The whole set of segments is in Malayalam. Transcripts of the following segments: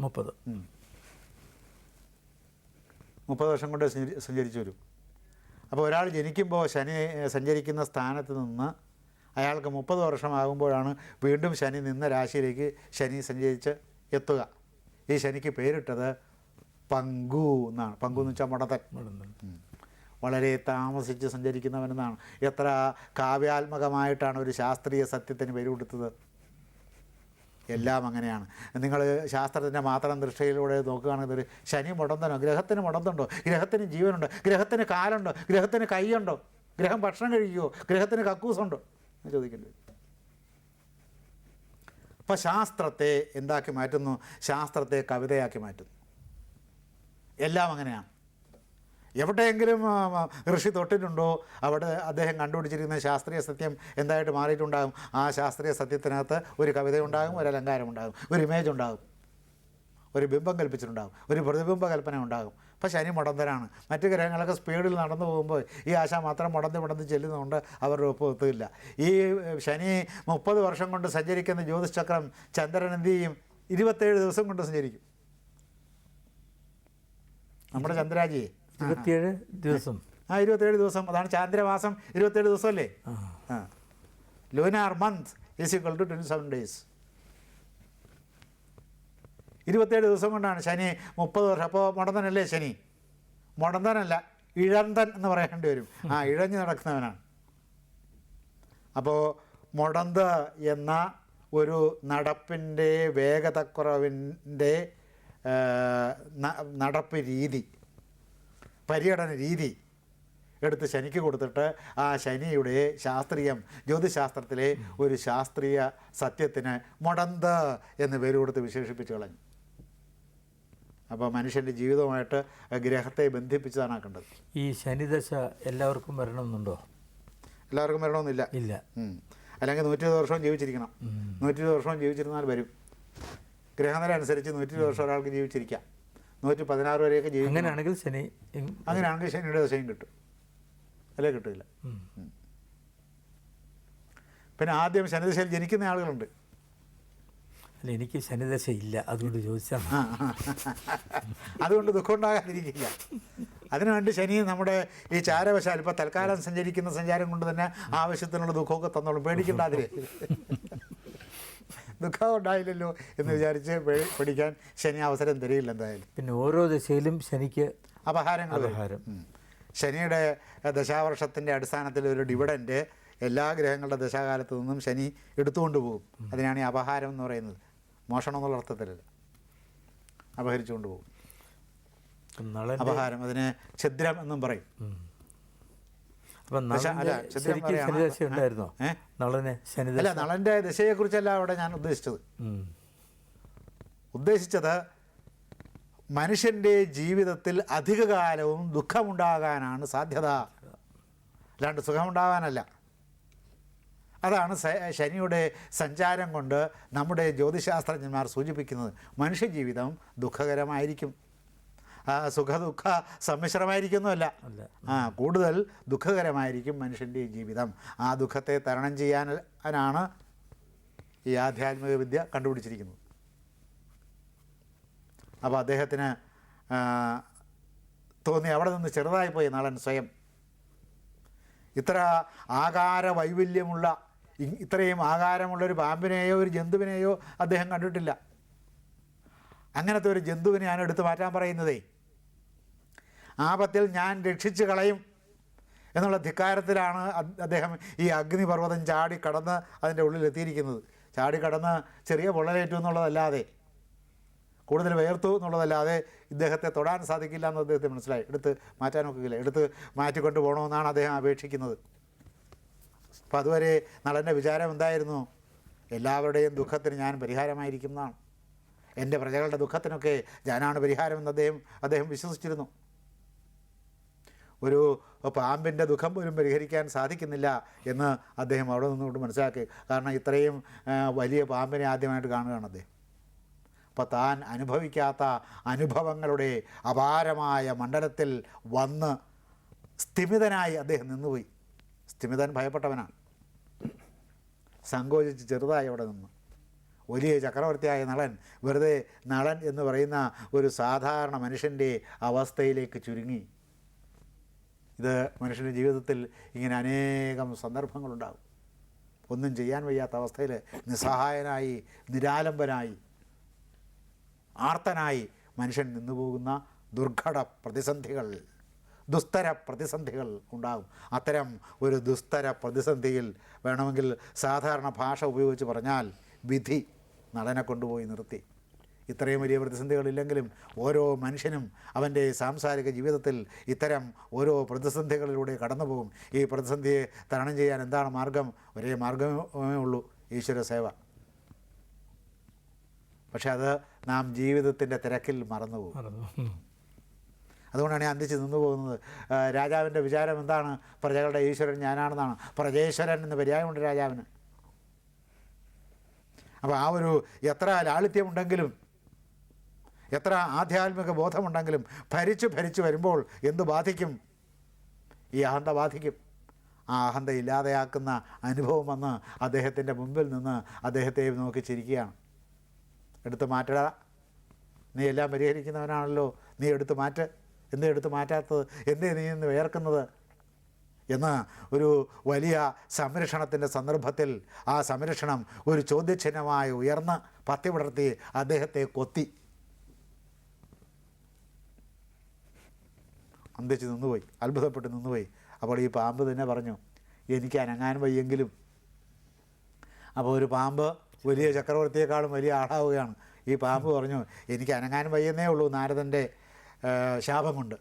മുപ്പത്. മുപ്പത് വർഷം കൊണ്ട് സഞ്ചരി- സഞ്ചരിച്ചു വരും അപ്പോൾ ഒരാൾ ജനിക്കുമ്പോൾ ശനി സഞ്ചരിക്കുന്ന സ്ഥാനത്ത് നിന്ന് അയാൾക്ക് മുപ്പത് വർഷമാകുമ്പോഴാണ് വീണ്ടും ശനി നിന്ന രാശിയിലേക്ക് ശനി സഞ്ചരിച്ച് എത്തുക. ഈ ശനിക്ക് പേരിട്ടത് പങ്കു എന്നാണ്. പങ്കു എന്ന് വെച്ചാൽ മടത്തൻ വളരെ താമസിച്ച് സഞ്ചരിക്കുന്നവനെന്നാണ് എത്ര കാവ്യാത്മകമായിട്ടാണ് ഒരു ശാസ്ത്രീയ സത്യത്തിന് പേര് കൊടുത്തത് എല്ലാം അങ്ങനെയാണ്. നിങ്ങൾ ശാസ്ത്രത്തിന്റെ മാത്രം ദൃഷ്ടിയിലൂടെ നോക്കുകയാണെങ്കിൽ ഒരു ശനി മുടന്തനോ ഗ്രഹത്തിന് മുടന്തുണ്ടോ? ഗ്രഹത്തിന് ജീവനുണ്ടോ? ഗ്രഹത്തിന് കാലുണ്ടോ? ഗ്രഹത്തിന് കൈയുണ്ടോ? ഗ്രഹം ഭക്ഷണം കഴിക്കുമോ ഗ്രഹത്തിന് കക്കൂസുണ്ടോ? എന്ന് ചോദിക്കേണ്ടി വരും. അപ്പോൾ ശാസ്ത്രത്തെ എന്താക്കി മാറ്റുന്നു? ശാസ്ത്രത്തെ കവിതയാക്കി മാറ്റുന്നു. എല്ലാം അങ്ങനെയാണ്. എവിടെയെങ്കിലും ഋഷി തൊട്ടിട്ടുണ്ടോ? അവിടെ അദ്ദേഹം കണ്ടുപിടിച്ചിരിക്കുന്ന ശാസ്ത്രീയ സത്യം എന്തായിട്ട് മാറിയിട്ടുണ്ടാകും? ആ ശാസ്ത്രീയ സത്യത്തിനകത്ത് ഒരു കവിത ഉണ്ടാകും ഒരു അലങ്കാരം ഉണ്ടാകും ഒരു ഇമേജ് ഉണ്ടാകും. ഒരു ബിംബം കൽപ്പിച്ചിട്ടുണ്ടാകും ഒരു പ്രതിബിംബ കൽപ്പന ഉണ്ടാകും. ഇപ്പം ശനി മുടന്തരാണ്. മറ്റ് ഗ്രഹങ്ങളൊക്കെ സ്പീഡിൽ നടന്നു പോകുമ്പോൾ ഈ ആശ മാത്രം മുടന്ത് മുടന്ത് ചെല്ലുന്നതുകൊണ്ട് അവരുടെ ഒപ്പം എത്തില്ല ഈ ശനി മുപ്പത് വർഷം കൊണ്ട് സഞ്ചരിക്കുന്ന ജ്യോതിഷചക്രം ചന്ദ്രൻ എന്ത് ചെയ്യും? ഇരുപത്തേഴ് ദിവസം കൊണ്ട് സഞ്ചരിക്കും. നമ്മുടെ ചന്ദ്രാജിയെ. ഇരുപത്തിയേഴ് ദിവസം. ആ ഇരുപത്തേഴ് ദിവസം. അതാണ് ചാന്ദ്രമാസം ഇരുപത്തേഴ് ദിവസമല്ലേ? ആ. Lunar month is equal to twenty seven days ഇരുപത്തേഴ് ദിവസം കൊണ്ടാണ് ശനി മുപ്പത് വർഷം. അപ്പോൾ മുടന്തനല്ലേ ശനി? മുടന്തനല്ല ഇഴന്തൻ എന്ന് പറയേണ്ടി വരും. ആ ഇഴഞ്ഞു നടക്കുന്നവനാണ്. അപ്പോൾ മുടന്ത് എന്ന ഒരു നടപ്പിന്റെ വേഗതക്കുറവിന്റെ നടപ്പ് രീതി പര്യടന രീതി എടുത്ത് ശനിക്ക് കൊടുത്തിട്ട് ആ ശനിയുടെ ശാസ്ത്രീയം ജ്യോതിശാസ്ത്രത്തിലെ ഒരു ശാസ്ത്രീയ സത്യത്തിന് മുടന്ത് എന്ന് പേര് കൊടുത്ത് വിശേഷിപ്പിച്ച് കളഞ്ഞു. അപ്പോൾ മനുഷ്യന്റെ ജീവിതവുമായിട്ട് ഗ്രഹത്തെ ബന്ധിപ്പിച്ചതാണ് ആക്കേണ്ടത് ഈ ശനിദശ എല്ലാവർക്കും വരണമെന്നുണ്ടോ? എല്ലാവർക്കും വരണമെന്നില്ല. ഇല്ല. അല്ലെങ്കിൽ നൂറ്റി ഇരുപത് വർഷവും ജീവിച്ചിരിക്കണം. നൂറ്റി ഇരുപത് വർഷവും ജീവിച്ചിരുന്നാൽ വരും. ഗ്രഹനില അനുസരിച്ച് നൂറ്റി ഇരുപത് വർഷം ഒരാൾക്ക് ജീവിച്ചിരിക്കാം. നൂറ്റി പതിനാറ് വരെയൊക്കെ ജീവിക്കും അങ്ങനെയാണെങ്കിൽ ശനി അങ്ങനെയാണെങ്കിൽ ശനിയുടെ ദശയും കിട്ടും. അല്ലേ കിട്ടില്ല? പിന്നെ ആദ്യം ശനിദശയിൽ ജനിക്കുന്ന ആളുകളുണ്ട്. അല്ല എനിക്ക് ശനിദശ ഇല്ല. അതുകൊണ്ട് ചോദിച്ചാൽ. അതുകൊണ്ട് ദുഃഖം ഉണ്ടാകാതിരിക്കില്ല അതിനുവേണ്ടി ശനി നമ്മുടെ ഈ ചാരവശാൽ ഇപ്പോൾ തൽക്കാലം സഞ്ചരിക്കുന്ന സഞ്ചാരം കൊണ്ട് തന്നെ ആവശ്യത്തിനുള്ള ദുഃഖമൊക്കെ തന്നോളും. പേടിക്കണ്ടാതിരെ ദുഃഖം ഉണ്ടായില്ലല്ലോ എന്ന് വിചാരിച്ച് പിടിക്കാൻ ശനി അവസരം തരികയില്ല എന്തായാലും. പിന്നെ ഓരോ ദശയിലും ശനിക്ക് അപഹാരങ്ങൾ അപഹാരം. ശനിയുടെ ദശാവർഷത്തിന്റെ അടിസ്ഥാനത്തിൽ ഒരു ഡിവിഡന്റ് എല്ലാ ഗ്രഹങ്ങളുടെ ദശാകാലത്തു നിന്നും ശനി എടുത്തുകൊണ്ട് പോകും. അതിനാണ് ഈ അപഹാരം എന്ന് പറയുന്നത്. മോഷണം എന്നുള്ള അർത്ഥത്തിലല്ല അപഹരിച്ചുകൊണ്ട് പോകും. അപഹാരം അതിനെ ഛിദ്രം എന്നും പറയും. അല്ല നളന്റെ ദശയെക്കുറിച്ചല്ല അവിടെ ഞാൻ ഉദ്ദേശിച്ചത്. ഉദ്ദേശിച്ചത് മനുഷ്യന്റെ ജീവിതത്തിൽ അധികകാലവും ദുഃഖമുണ്ടാകാനാണ് സാധ്യത. അല്ലാണ്ട് സുഖമുണ്ടാകാനല്ല അതാണ് ശനിയുടെ സഞ്ചാരം കൊണ്ട് നമ്മുടെ ജ്യോതിശാസ്ത്രജ്ഞന്മാർ സൂചിപ്പിക്കുന്നത്. മനുഷ്യജീവിതം ദുഃഖകരമായിരിക്കും. സുഖദുഃഖ സമ്മിശ്രമായിരിക്കുന്നുമല്ല അല്ല. ആ കൂടുതൽ ദുഃഖകരമായിരിക്കും മനുഷ്യന്റെ ജീവിതം. ആ ദുഃഖത്തെ തരണം ചെയ്യാനാണ് ഈ ആധ്യാത്മിക വിദ്യ കണ്ടുപിടിച്ചിരിക്കുന്നത്. അപ്പോൾ അദ്ദേഹത്തിന് തോന്നി അവിടെ നിന്ന് ചെറുതായി പോയി നളൻ സ്വയം. ഇത്ര ആകാര വൈവില്യമുള്ള ഇത്രയും ആകാരമുള്ളൊരു പാമ്പിനെയോ ഒരു ജന്തുവിനെയോ അദ്ദേഹം കണ്ടിട്ടില്ല. അങ്ങനത്തെ ഒരു ജന്തുവിനെ ഞാൻ എടുത്തു മാറ്റാൻ പറയുന്നതേ. ആപത്തിൽ ഞാൻ രക്ഷിച്ച് കളയും എന്നുള്ള ധിക്കാരത്തിലാണ് അദ്ദേഹം ഈ അഗ്നിപർവതം ചാടി കടന്ന് അതിന്റെ ഉള്ളിൽ എത്തിയിരിക്കുന്നത്. ചാടി കടന്ന് ചെറിയ പൊള്ളലേറ്റു എന്നുള്ളതല്ലാതെ കൂടുതൽ വേർത്തു എന്നുള്ളതല്ലാതെ ഇദ്ദേഹത്തെ തൊടാൻ സാധിക്കില്ല എന്ന് അദ്ദേഹത്തെ മനസ്സിലായി. എടുത്ത് മാറ്റാൻ നോക്കുകയില്ല. എടുത്ത് മാറ്റിക്കൊണ്ട് പോകണമെന്നാണ് അദ്ദേഹം അപേക്ഷിക്കുന്നത്. അപ്പം അതുവരെ നളന്റെ വിചാരം എന്തായിരുന്നു? എല്ലാവരുടെയും ദുഃഖത്തിന് ഞാൻ പരിഹാരമായിരിക്കുന്നതാണ് എന്റെ പ്രജകളുടെ ദുഃഖത്തിനൊക്കെ ഞാനാണ് പരിഹാരമെന്ന് അദ്ദേഹം അദ്ദേഹം വിശ്വസിച്ചിരുന്നു. ഒരു പാമ്പിന്റെ ദുഃഖം പോലും പരിഹരിക്കാൻ സാധിക്കുന്നില്ല എന്ന് അദ്ദേഹം അവിടെ നിന്നുകൊണ്ട് മനസ്സിലാക്കി. കാരണം ഇത്രയും വലിയ പാമ്പിനെ ആദ്യമായിട്ട് കാണുകയാണ് അദ്ദേഹം. അപ്പോൾ താൻ അനുഭവിക്കാത്ത അനുഭവങ്ങളുടെ അപാരമായ മണ്ഡലത്തിൽ വന്ന് സ്ഥിമിതനായി അദ്ദേഹം നിന്നുപോയി. സ്ഥിമിതൻ ഭയപ്പെട്ടവനാണ്. സങ്കോചിച്ച് ചെറുതായി അവിടെ നിന്ന്. വലിയ ചക്രവർത്തിയായ നളൻ വെറുതെ നളൻ എന്ന് പറയുന്ന ഒരു സാധാരണ മനുഷ്യന്റെ അവസ്ഥയിലേക്ക് ചുരുങ്ങി. ഇത് മനുഷ്യന്റെ ജീവിതത്തിൽ ഇങ്ങനെ അനേകം സന്ദർഭങ്ങളുണ്ടാകും. ഒന്നും ചെയ്യാൻ വയ്യാത്ത അവസ്ഥയിൽ നിസ്സഹായനായി നിരാലംബനായി ആർത്തനായി മനുഷ്യൻ നിന്നുപോകുന്ന ദുർഘട പ്രതിസന്ധികൾ ദുസ്തര പ്രതിസന്ധികൾ ഉണ്ടാകും. അത്തരം ഒരു ദുസ്തര പ്രതിസന്ധിയിൽ വേണമെങ്കിൽ സാധാരണ ഭാഷ ഉപയോഗിച്ച് പറഞ്ഞാൽ വിധി. നടനെ കൊണ്ടുപോയി നിർത്തി. ഇത്രയും വലിയ പ്രതിസന്ധികളില്ലെങ്കിലും ഓരോ മനുഷ്യനും അവന്റെ സാംസാരിക ജീവിതത്തിൽ ഇത്തരം ഓരോ പ്രതിസന്ധികളിലൂടെ കടന്നുപോകും. ഈ പ്രതിസന്ധിയെ തരണം ചെയ്യാൻ എന്താണ് മാർഗം? ഒരേ മാർഗമേ ഉള്ളൂ ഈശ്വര സേവ. പക്ഷെ അത് നാം ജീവിതത്തിന്റെ തിരക്കിൽ മറന്നുപോകും. അതുകൊണ്ടാണ് ഞാൻ അന്തിച്ച് നിന്നു പോകുന്നത്. രാജാവിന്റെ വിചാരം എന്താണ്? പ്രജകളുടെ ഈശ്വരൻ ഞാനാണെന്നാണ്. പ്രജേശ്വരൻ എന്ന് പര്യായമുണ്ട് രാജാവിന്. അപ്പോൾ ആ ഒരു എത്ര ലാളിത്യമുണ്ടെങ്കിലും എത്ര ആധ്യാത്മിക ബോധമുണ്ടെങ്കിലും ഭരിച്ചു ഭരിച്ചു വരുമ്പോൾ എന്ത് ബാധിക്കും? ഈ അഹന്ത ബാധിക്കും. ആ അഹന്ത ഇല്ലാതെയാക്കുന്ന അനുഭവം വന്ന് അദ്ദേഹത്തിന്റെ മുമ്പിൽ നിന്ന് അദ്ദേഹത്തെ നോക്കി ചിരിക്കുകയാണ്. എടുത്തു മാറ്റടാ. നീ എല്ലാം പരിഹരിക്കുന്നവനാണല്ലോ. നീ എടുത്തു മാറ്റ. എന്തേ എടുത്തു മാറ്റാത്തത്? എന്തേ നീ ഇന്ന് വേർക്കുന്നത്? എന്ന് ഒരു വലിയ സംരക്ഷണത്തിന്റെ സന്ദർഭത്തിൽ ആ സംരക്ഷണം ഒരു ചോദ്യചിഹ്നമായി ഉയർന്ന് പത്തി വിടർത്തി അദ്ദേഹത്തെ കൊത്തി. അന്തിച്ച് നിന്നുപോയി. അത്ഭുതപ്പെട്ട് നിന്നുപോയി. അപ്പോൾ ഈ പാമ്പ് തന്നെ പറഞ്ഞു എനിക്ക് അനങ്ങാൻ വയ്യെങ്കിലും. അപ്പോൾ ഒരു പാമ്പ് വലിയ ചക്രവർത്തിയെക്കാളും വലിയ ആളാവുകയാണ്. ഈ പാമ്പ് പറഞ്ഞു എനിക്ക് അനങ്ങാൻ വയ്യെന്നേ ഉള്ളൂ നാരദന്റെ ശാപം കൊണ്ട്.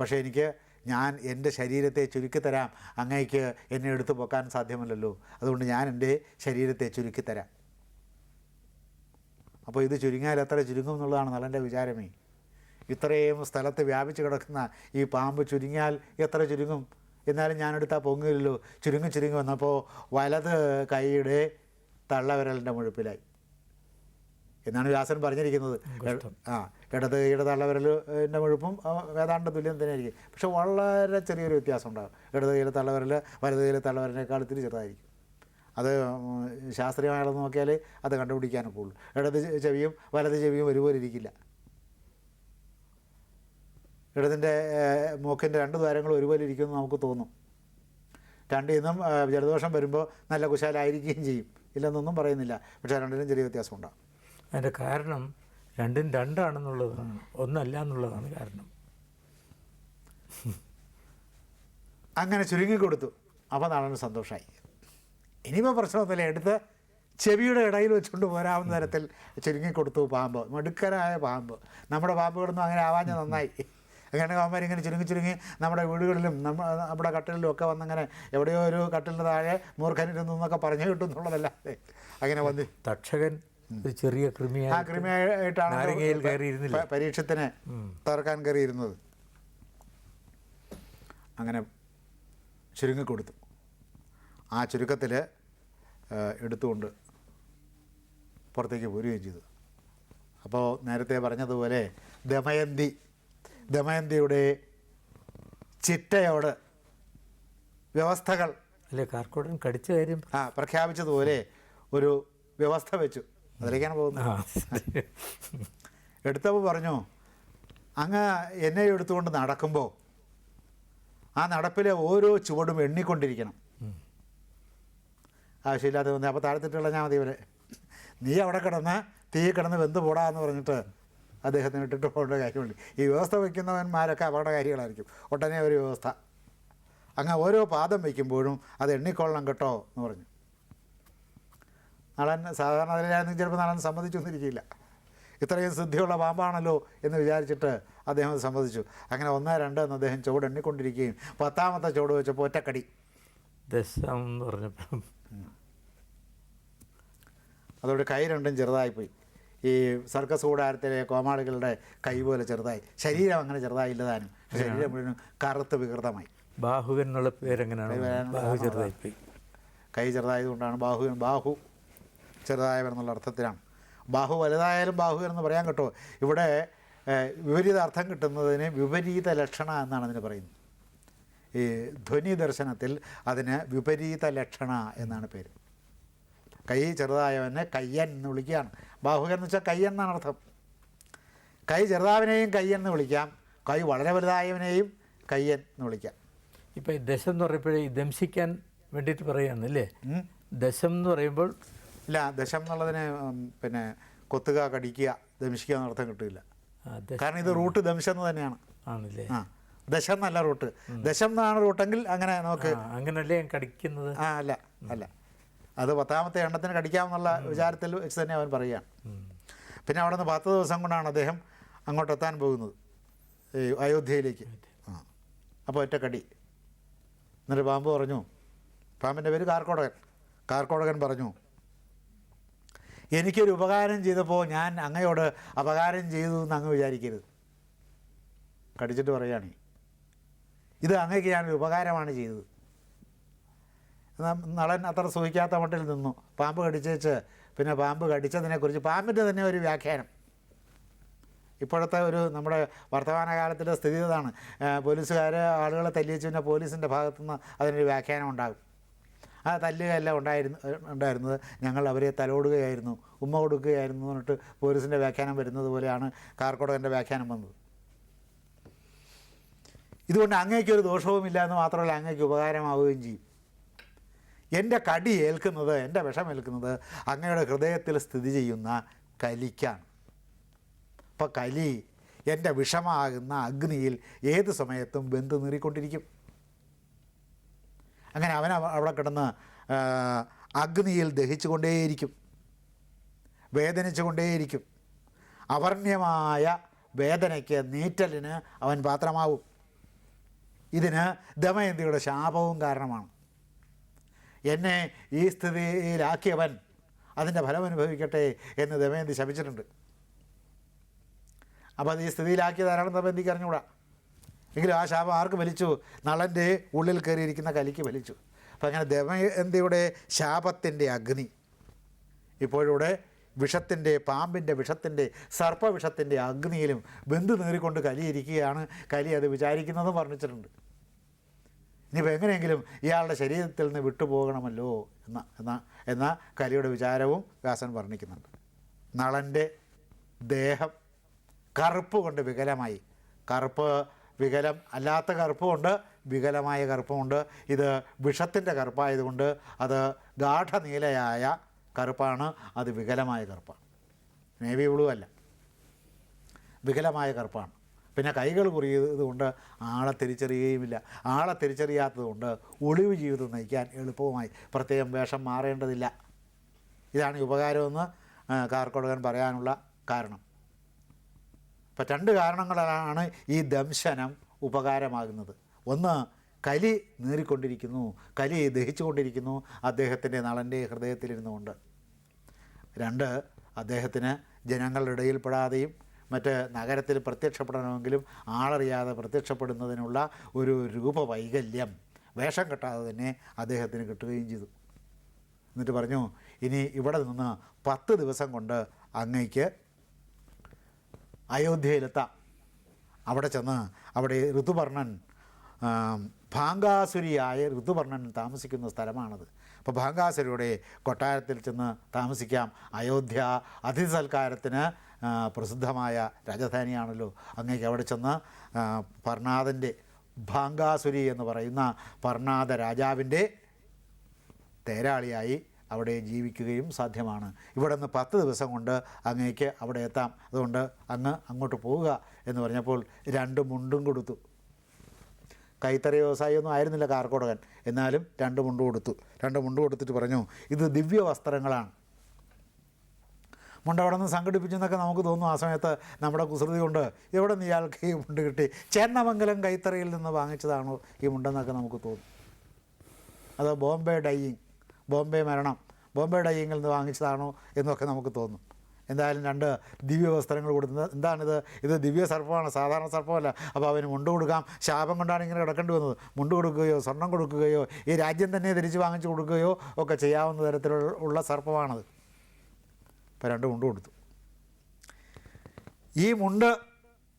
പക്ഷേ എനിക്ക് ഞാൻ എന്റെ ശരീരത്തെ ചുരുക്കിത്തരാം അങ്ങേക്ക് എന്നെ എടുത്തു പോക്കാൻ സാധ്യമല്ലല്ലോ. അതുകൊണ്ട് ഞാൻ എന്റെ ശരീരത്തെ ചുരുക്കിത്തരാം അപ്പോൾ ഇത് ചുരുങ്ങിയാൽ എത്ര ചുരുങ്ങും എന്നുള്ളതാണ് നല്ലന്റെ വിചാരമേ. ഇത്രയും സ്ഥലത്ത് വ്യാപിച്ച് കിടക്കുന്ന ഈ പാമ്പ് ചുരുങ്ങിയാൽ എത്ര ചുരുങ്ങും? എന്നാലും ഞാനെടുത്താൽ പൊങ്ങില്ലല്ലോ ചുരുങ്ങി ചുരുങ്ങി വന്നപ്പോൾ വലത് കൈയുടെ തള്ളവിരലിന്റെ മുഴുപ്പിലായി. എന്നാണ് വ്യാസൻ പറഞ്ഞിരിക്കുന്നത്. ആ ഇടത് ഇടതള്ളവരലിന്റെ തള്ളവിരലിന്റെ മുഴുപ്പും ഏതാണ്ട് തുല്യം തന്നെയായിരിക്കും. പക്ഷെ വളരെ ചെറിയൊരു വ്യത്യാസം ഉണ്ടാകും. ഇടത് കൈയിലെ തള്ളവരൽ വലത് തള്ളവിരലിനേക്കാൾ ഇത്തിരി ചെറുതായിരിക്കും. അത് ശാസ്ത്രീയമായിട്ട് നോക്കിയാൽ അത് കണ്ടുപിടിക്കാനൊക്കെ ഉള്ളൂ ഇടത് ചെവിയും വലത് ചെവിയും ഒരുപോലെ ഇരിക്കില്ല. ഇടതിന്റെ മൂക്കിന്റെ രണ്ട് ദ്വാരങ്ങളും ഒരുപോലെ ഇരിക്കുമെന്ന് നമുക്ക് തോന്നും. രണ്ടിൽ നിന്നും ജലദോഷം വരുമ്പോൾ നല്ല കുശാലായിരിക്കുകയും ചെയ്യും. ഇല്ലെന്നൊന്നും പറയുന്നില്ല. പക്ഷേ രണ്ടിനും ചെറിയ വ്യത്യാസം ഉണ്ടാകും. അതിന്റെ കാരണം രണ്ടും രണ്ടാണെന്നുള്ളതാണ്. ഒന്നല്ല എന്നുള്ളതാണ് കാരണം. അങ്ങനെ ചുരുങ്ങി കൊടുത്തു അപ്പോൾ നാളെ സന്തോഷമായി ഇനിയിപ്പോൾ പ്രശ്നമൊന്നുമില്ല. എടുത്ത് ചെവിയുടെ ഇടയിൽ വെച്ചുകൊണ്ട് പോരാവുന്ന തരത്തിൽ ചുരുങ്ങി കൊടുത്തു പാമ്പ്. മിടുക്കനായ പാമ്പ്. നമ്മുടെ പാമ്പുകളൊന്നും അങ്ങനെ ആവാഞ്ഞ നന്നായി. അങ്ങനെ പാമ്പന്മാർ ഇങ്ങനെ ചുരുങ്ങി ചുരുങ്ങി നമ്മുടെ വീടുകളിലും നമ്മ നമ്മുടെ കട്ടിലും ഒക്കെ വന്നങ്ങനെ എവിടെയോ ഒരു കട്ടിലിന് താഴെ മൂർഖനിരുന്നു എന്നൊക്കെ പറഞ്ഞു കിട്ടും എന്നുള്ളതല്ലാതെ. അങ്ങനെ വന്ന് തക്ഷകൻ ഒരു ചെറിയ ആ കൃമിയായി കൃമിയായിട്ടാണ് നാരങ്ങയിൽ കയറിയിരുന്നില്ല. പ- പരീക്ഷത്തിന് തകർക്കാൻ കയറിയിരുന്നത്. അങ്ങനെ ചുരുങ്ങിക്കൊടുത്തു. ആ ചുരുക്കത്തിൽ എടുത്തുകൊണ്ട് പുറത്തേക്ക് പോരുകയും ചെയ്തു. അപ്പോൾ നേരത്തെ പറഞ്ഞതുപോലെ ദമയന്തി ദമയന്തിയുടെ ചിട്ടയോട് വ്യവസ്ഥകൾ അല്ലെ കാർക്കോടൻ കടിച്ച കാര്യം ആ പ്രഖ്യാപിച്ചതുപോലെ ഒരു വ്യവസ്ഥ വെച്ചു. അതിലേക്കാണ് പോകുന്നത്. എടുത്തപ്പോൾ പറഞ്ഞു അങ്ങ് എന്നെ എടുത്തുകൊണ്ട് നടക്കുമ്പോൾ ആ നടപ്പിലെ ഓരോ ചുവടും എണ്ണിക്കൊണ്ടിരിക്കണം. ആവശ്യമില്ലാതെ വന്നേ. അപ്പോൾ താഴ്ത്തിട്ടുള്ള ഞാൻ മതി ഇവരെ നീ അവിടെ കിടന്ന് തീ കിടന്ന് വെന്ത് പോടാന്ന് പറഞ്ഞിട്ട് അദ്ദേഹത്തിന് ഇട്ടിട്ട് പോകേണ്ട കാര്യമുണ്ട്. ഈ വ്യവസ്ഥ വയ്ക്കുന്നവന്മാരൊക്കെ അപകടകാരികളായിരിക്കും ഒട്ടനെ ഒരു വ്യവസ്ഥ. അങ്ങ് ഓരോ പാദം വയ്ക്കുമ്പോഴും അത് എണ്ണിക്കൊള്ളണം കേട്ടോ എന്ന് പറഞ്ഞു. നളൻ സാധാരണ അതിലായിരുന്നു ചിലപ്പോൾ നളൻ സമ്മതിച്ചൊന്നിരിക്കില്ല ഇത്രയും സിദ്ധിയുള്ള പാമ്പാണല്ലോ എന്ന് വിചാരിച്ചിട്ട് അദ്ദേഹം സമ്മതിച്ചു. അങ്ങനെ ഒന്ന് രണ്ട് എന്ന് അദ്ദേഹം ചുവട് എണ്ണിക്കൊണ്ടിരിക്കുകയും പത്താമത്തെ ചുവട് വെച്ചപ്പോൾ ഒറ്റക്കടി. ദശം എന്ന് പറഞ്ഞപ്പോൾ അതോടെ കൈ രണ്ടും ചെറുതായിപ്പോയി. ഈ സർക്കസ് കൂടാരത്തിലെ കോമാളികളുടെ കൈ പോലെ ചെറുതായി. ശരീരം അങ്ങനെ ചെറുതായില്ല താനും. ശരീരം മുഴുവനും കറുത്ത് വികൃതമായി. ബാഹു എന്നുള്ള പേരെങ്ങനെയാണ് ബാഹു ചെറുതായിപ്പോയി. കൈ ചെറുതായതുകൊണ്ടാണ് ബാഹു ബാഹു ചെറുതായവരെന്നുള്ള അർത്ഥത്തിലാണ്. ബാഹു വലുതായാലും ബാഹു എന്ന് പറയാൻ കേട്ടോ. ഇവിടെ വിപരീത അർത്ഥം കിട്ടുന്നതിന് വിപരീത ലക്ഷണ എന്നാണ് അതിന് പറയുന്നത്. ഈ ധ്വനി ദർശനത്തിൽ അതിന് വിപരീത ലക്ഷണ എന്നാണ് പേര്. കൈ ചെറുതായവനെ കയ്യൻ എന്ന് വിളിക്കുകയാണ്. ബാഹുകൻ എന്ന് വെച്ചാൽ കയ്യൻ എന്നാണ് അർത്ഥം. കൈ ചെറുതാവിനെയും കയ്യൻ എന്ന് വിളിക്കാം. കൈ വളരെ വലുതായവനെയും കയ്യൻ എന്ന് വിളിക്കാം. ഇപ്പം ഈ ദശം എന്ന് പറയുമ്പോഴേ ദംശിക്കാൻ വേണ്ടിയിട്ട് പറയുകയാണ് അല്ലേ ദശം എന്ന് പറയുമ്പോൾ ഇല്ല ദശം എന്നുള്ളതിന് പിന്നെ കൊത്തുക കടിക്കുക ദംശിക്കുക എന്ന അർത്ഥം കിട്ടില്ല. കാരണം ഇത് റൂട്ട് ദംശം എന്ന് തന്നെയാണ്. ആണല്ലേ? ആ ദശം എന്നല്ല റൂട്ട്. ദശം എന്നാണ് റൂട്ടെങ്കിൽ അങ്ങനെ നമുക്ക് അങ്ങനല്ലേ കടിക്കുന്നത്? ആ അല്ല അല്ല. അത് പത്താമത്തെ എണ്ണത്തിന് കടിക്കാമെന്നുള്ള വിചാരത്തിൽ വെച്ച് തന്നെ അവൻ പറയുകയാണ്. പിന്നെ അവിടെ നിന്ന് പത്ത് ദിവസം കൊണ്ടാണ് അദ്ദേഹം അങ്ങോട്ട് എത്താൻ പോകുന്നത് ഈ അയോധ്യയിലേക്ക്. ആ അപ്പോൾ ഒറ്റ കടി. എന്നിട്ട് പാമ്പ് പറഞ്ഞു പാമ്പിന്റെ പേര് കാർക്കോടകൻ. കാർക്കോടകൻ പറഞ്ഞു എനിക്കൊരു ഉപകാരം ചെയ്തപ്പോൾ ഞാൻ അങ്ങയോട് അപകാരം ചെയ്തു എന്ന് അങ്ങ് വിചാരിക്കരുത്. കടിച്ചിട്ട് പറയുകയാണ് ഇത് അങ്ങയ്ക്ക് ഞാനൊരു ഉപകാരമാണ് ചെയ്തത്. നളൻ അത്ര സുഖിക്കാത്ത മട്ടിൽ നിന്നു. പാമ്പ് കടിച്ചേച്ച് പിന്നെ പാമ്പ് കടിച്ചതിനെക്കുറിച്ച് പാമ്പിന്റെ തന്നെ ഒരു വ്യാഖ്യാനം. ഇപ്പോഴത്തെ ഒരു നമ്മുടെ വർത്തമാനകാലത്തിന്റെ സ്ഥിതി ഇതാണ്. പോലീസുകാർ ആളുകളെ തല്ലിച്ച് പിന്നെ പോലീസിന്റെ ഭാഗത്തുനിന്ന് അതിനൊരു വ്യാഖ്യാനം ഉണ്ടാകും. ആ തല്ലുകയല്ല ഉണ്ടായിരുന്നു ഉണ്ടായിരുന്നത്. ഞങ്ങൾ അവരെ തലോടുകയായിരുന്നു. ഉമ്മ കൊടുക്കുകയായിരുന്നു എന്നിട്ട് പോലീസിന്റെ വ്യാഖ്യാനം വരുന്നത് പോലെയാണ് കാർക്കോടകന്റെ വ്യാഖ്യാനം വന്നത്. ഇതുകൊണ്ട് അങ്ങേക്കൊരു ദോഷവുമില്ല എന്ന് മാത്രമല്ല അങ്ങേക്ക് ഉപകാരമാവുകയും ചെയ്യും. എന്റെ കടി ഏൽക്കുന്നത് എന്റെ വിഷം ഏൽക്കുന്നത് അങ്ങയുടെ ഹൃദയത്തിൽ സ്ഥിതി ചെയ്യുന്ന കലിക്കാണ്. അപ്പോൾ കലി എന്റെ വിഷമാകുന്ന അഗ്നിയിൽ ഏത് സമയത്തും ബന്ധു നീറിക്കൊണ്ടിരിക്കും. അങ്ങനെ അവൻ അവ- അവിടെ കിടന്ന് അഗ്നിയിൽ ദഹിച്ചുകൊണ്ടേയിരിക്കും. വേദനിച്ചുകൊണ്ടേയിരിക്കും. അവർണ്യമായ വേദനയ്ക്ക് നീറ്റലിന് അവൻ പാത്രമാവും. ഇതിന് ദമയന്തിയുടെ ശാപവും കാരണമാണ്. എന്നെ ഈ സ്ഥിതിയിലാക്കിയവൻ അതിന്റെ ഫലം അനുഭവിക്കട്ടെ എന്ന് ദമയന്തി ശപിച്ചിട്ടുണ്ട്. അപ്പോൾ അത് ഈ സ്ഥിതിയിലാക്കിയത് ആരാണെന്ന് ദമയന്തിക്ക് അറിഞ്ഞുകൂടാ? എങ്കിലും ആ ശാപം ആർക്ക് വലിച്ചു നളന്റെ ഉള്ളിൽ കയറിയിരിക്കുന്ന കലിക്ക് വലിച്ചു അപ്പം അങ്ങനെ ദമയന്തിയുടെ ശാപത്തിന്റെ അഗ്നി ഇപ്പോഴിവിടെ വിഷത്തിന്റെ പാമ്പിന്റെ വിഷത്തിന്റെ സർപ്പവിഷത്തിന്റെ അഗ്നിയിലും ബന്ധു നേറിക്കൊണ്ട് കലിയിരിക്കുകയാണ്. കലി അത് വിചാരിക്കുന്നതും വർണിച്ചിട്ടുണ്ട്. ഇനിയിപ്പോൾ എങ്ങനെയെങ്കിലും ഇയാളുടെ ശരീരത്തിൽ നിന്ന് വിട്ടുപോകണമല്ലോ എന്ന എന്ന എന്ന കലിയുടെ വിചാരവും വ്യാസൻ വർണിക്കുന്നുണ്ട്. നളന്റെ ദേഹം കറുപ്പ് കൊണ്ട് വികലമായി. കറുപ്പ് വികലം അല്ലാത്ത കറുപ്പുമുണ്ട് വികലമായ കറുപ്പുമുണ്ട്. ഇത് വിഷത്തിന്റെ കറുപ്പായതുകൊണ്ട് അത് ഗാഠനീലയായ കറുപ്പാണ് അത് വികലമായ കറുപ്പാണ്. നേവി ബ്ലൂ അല്ല. വികലമായ കറുപ്പാണ്. പിന്നെ കൈകൾ കുറിയതുകൊണ്ട് ആളെ തിരിച്ചറിയുകയുമില്ല. ആളെ തിരിച്ചറിയാത്തതുകൊണ്ട് ഒളിവ് ജീവിതം നയിക്കാൻ എളുപ്പവുമായി. പ്രത്യേകം വേഷം മാറേണ്ടതില്ല. ഇതാണ് ഉപകാരമെന്ന് കാർക്കോടകൻ പറയാനുള്ള കാരണം. ഇപ്പം രണ്ട് കാരണങ്ങളാണ് ഈ ദംശനം ഉപകാരമാകുന്നത്. ഒന്ന് കലി നീറിക്കൊണ്ടിരിക്കുന്നു. കലി ദഹിച്ചുകൊണ്ടിരിക്കുന്നു. അദ്ദേഹത്തിന്റെ നളന്റെ ഹൃദയത്തിലിരുന്നുകൊണ്ട്. രണ്ട് അദ്ദേഹത്തിന് ജനങ്ങളുടെ ഇടയിൽപ്പെടാതെയും മറ്റ് നഗരത്തിൽ പ്രത്യക്ഷപ്പെടണമെങ്കിലും ആളറിയാതെ പ്രത്യക്ഷപ്പെടുന്നതിനുള്ള ഒരു രൂപവൈകല്യം വേഷം കെട്ടാതെ തന്നെ അദ്ദേഹത്തിന് കിട്ടുകയും ചെയ്തു. എന്നിട്ട് പറഞ്ഞു ഇനി ഇവിടെ നിന്ന് പത്ത് ദിവസം കൊണ്ട് അങ്ങയ്ക്ക് അയോധ്യയിലെത്താം. അവിടെ ചെന്ന് അവിടെ ഋതുപർണൻ ഭാങ്കാസുരിയായ ഋതുപർണൻ താമസിക്കുന്ന സ്ഥലമാണത്. അപ്പോൾ ഭാങ്കാസുരിയുടെ കൊട്ടാരത്തിൽ ചെന്ന് താമസിക്കാം. അയോധ്യ അതിഥി സൽക്കാരത്തിന് പ്രസിദ്ധമായ രാജധാനിയാണല്ലോ. അങ്ങേക്ക് അവിടെ ചെന്ന് പർണാദന്റെ ഭാങ്കാസുരി എന്ന് പറയുന്ന പർണാദ രാജാവിന്റെ തേരാളിയായി അവിടെ ജീവിക്കുകയും സാധ്യമാണ്. ഇവിടെ നിന്ന് പത്ത് ദിവസം കൊണ്ട് അങ്ങേക്ക് അവിടെ എത്താം. അതുകൊണ്ട് അങ്ങ് അങ്ങോട്ട് പോവുക എന്ന് പറഞ്ഞപ്പോൾ രണ്ട് മുണ്ടും കൊടുത്തു. കൈത്തറി വ്യവസായിയൊന്നും ആയിരുന്നില്ല കാർക്കോടകൻ. എന്നാലും രണ്ട് മുണ്ട് കൊടുത്തു. രണ്ട് മുണ്ട് കൊടുത്തിട്ട് പറഞ്ഞു ഇത് ദിവ്യ വസ്ത്രങ്ങളാണ്. മുണ്ട് അവിടെ നിന്ന് സംഘടിപ്പിച്ചു എന്നൊക്കെ നമുക്ക് തോന്നും ആ സമയത്ത് നമ്മുടെ കുസൃതി കൊണ്ട് എവിടെ നിന്ന് ഇയാൾക്ക് ഈ മുണ്ട് കിട്ടി? ചേന്നമംഗലം കൈത്തറിയിൽ നിന്ന് വാങ്ങിച്ചതാണോ ഈ മുണ്ടെന്നൊക്കെ നമുക്ക് തോന്നും. അത് ബോംബെ ഡൈയിങ്. ബോംബെ മരണം ബോംബെ ഡൈയിങ്ങിൽ നിന്ന് വാങ്ങിച്ചതാണോ എന്നൊക്കെ നമുക്ക് തോന്നും. എന്തായാലും രണ്ട് ദിവ്യ വസ്ത്രങ്ങൾ കൊടുക്കുന്നത് എന്താണിത്? ഇത് ദിവ്യ സർപ്പമാണ് സാധാരണ സർപ്പമല്ല. അപ്പോൾ അവന് മുണ്ട് കൊടുക്കാം. ശാപം കൊണ്ടാണ് ഇങ്ങനെ കിടക്കേണ്ടി വന്നത്. മുണ്ട് കൊടുക്കുകയോ സ്വർണം കൊടുക്കുകയോ ഈ രാജ്യം തന്നെ തിരിച്ച് വാങ്ങിച്ചു കൊടുക്കുകയോ ഒക്കെ ചെയ്യാവുന്ന തരത്തിലുള്ള സർപ്പമാണത്. ഇപ്പോൾ രണ്ട് മുണ്ട് കൊടുത്തു. ഈ മുണ്ട്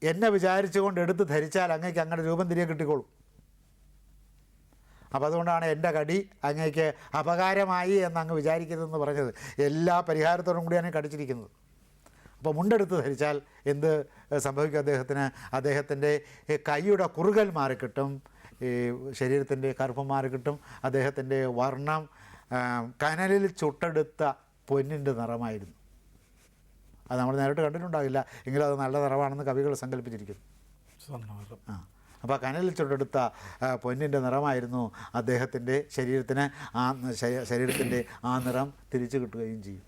എന്നെ വിചാരിച്ചുകൊണ്ട് എടുത്ത് ധരിച്ചാൽ അങ്ങേക്ക് അങ്ങയുടെ രൂപം തിരികെ കിട്ടിക്കോളും. അപ്പോൾ അതുകൊണ്ടാണ് എന്റെ കടി അങ്ങേക്ക് അപകാരമായി എന്ന് അങ്ങ് വിചാരിക്കരുതെന്ന് പറഞ്ഞത്. എല്ലാ പരിഹാരത്തോടും കൂടിയാണ് കടിച്ചിരിക്കുന്നത് അപ്പോൾ മുണ്ടെടുത്ത് ധരിച്ചാൽ എന്ത് സംഭവിക്കും അദ്ദേഹത്തിന്? അദ്ദേഹത്തിന്റെ കൈയുടെ കുറുകൽ മാറിക്കിട്ടും ഈ ശരീരത്തിന്റെ കറുപ്പ് മാറിക്കിട്ടും അദ്ദേഹത്തിന്റെ വർണം കനലിൽ ചുട്ടെടുത്ത പൊന്നിന്റെ നിറമായിരുന്നു. അത് നമ്മൾ നേരിട്ട് കണ്ടിട്ടുണ്ടാകില്ല. എങ്കിലും അത് നല്ല നിറമാണെന്ന് കവികൾ സങ്കല്പിച്ചിരിക്കുന്നു. ആ. അപ്പോൾ കനലിൽ ചുട്ടെടുത്ത പൊന്നിന്റെ നിറമായിരുന്നു അദ്ദേഹത്തിന്റെ ശരീരത്തിന് ആ ശരീരത്തിന്റെ ആ നിറം തിരിച്ചു കിട്ടുകയും ചെയ്യും.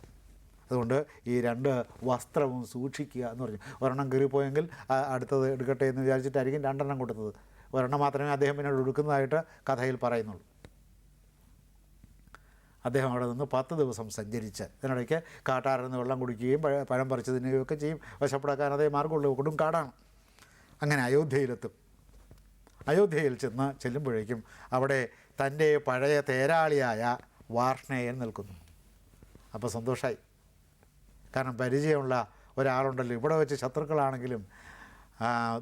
അതുകൊണ്ട് ഈ രണ്ട് വസ്ത്രവും സൂക്ഷിക്കുക എന്ന് പറഞ്ഞു. ഒരെണ്ണം കീറിപ്പോയെങ്കിൽ അടുത്തത് എടുക്കട്ടെ എന്ന് വിചാരിച്ചിട്ടായിരിക്കും രണ്ടെണ്ണം കൊടുത്തത്. ഒരെണ്ണം മാത്രമേ അദ്ദേഹം പിന്നീട് എടുക്കുന്നതായിട്ട് കഥയിൽ പറയുന്നുള്ളൂ. അദ്ദേഹം അവിടെ നിന്ന് പത്ത് ദിവസം സഞ്ചരിച്ച് ഇതിനിടയ്ക്ക് കാട്ടാറിൽ നിന്ന് വെള്ളം കുടിക്കുകയും പഴം പറിച്ചു തിന്നുകയും ഒക്കെ ചെയ്യും. വശപ്പെടാക്കാൻ അതേ മാർഗമുള്ളൂ കൊടും കാടാണ്. അങ്ങനെ അയോധ്യയിലെത്തും. അയോധ്യയിൽ ചെന്ന് ചെല്ലുമ്പോഴേക്കും അവിടെ തന്റെ പഴയ തേരാളിയായ വാർഷ്ണേയൻ നിൽക്കുന്നു. അപ്പോൾ സന്തോഷമായി കാരണം പരിചയമുള്ള ഒരാളുണ്ടല്ലോ. ഇവിടെ വെച്ച് ശത്രുക്കളാണെങ്കിലും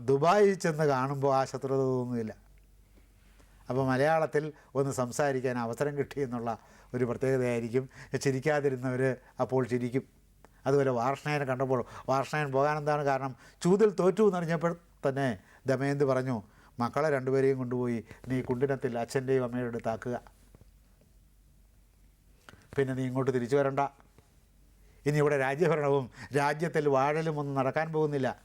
ദുബായിൽ ചെന്ന് കാണുമ്പോൾ ആ ശത്രുത തോന്നുന്നില്ല. അപ്പോൾ മലയാളത്തിൽ ഒന്ന് സംസാരിക്കാൻ അവസരം കിട്ടി എന്നുള്ള ഒരു പ്രത്യേകതയായിരിക്കും. ചിരിക്കാതിരുന്നവർ അപ്പോൾ ചിരിക്കും. അതുപോലെ വാർഷ്ണയനെ കണ്ടപ്പോൾ വാർഷ്ണയൻ പോകാനെന്താണ് കാരണം? ചൂതിൽ തോറ്റു എന്നറിഞ്ഞപ്പോൾ തന്നെ ദമയന്തി പറഞ്ഞു മക്കളെ രണ്ടുപേരെയും കൊണ്ടുപോയി നീ കുണ്ടിനത്തിൽ അച്ഛന്റെയും അമ്മയുടെ അടുത്താക്കുക പിന്നെ നീ ഇങ്ങോട്ട് തിരിച്ചു വരണ്ട. ഇനി ഇവിടെ രാജ്യഭരണവും രാജ്യത്തിൽ വാഴലും ഒന്നും നടക്കാൻ പോകുന്നില്ല.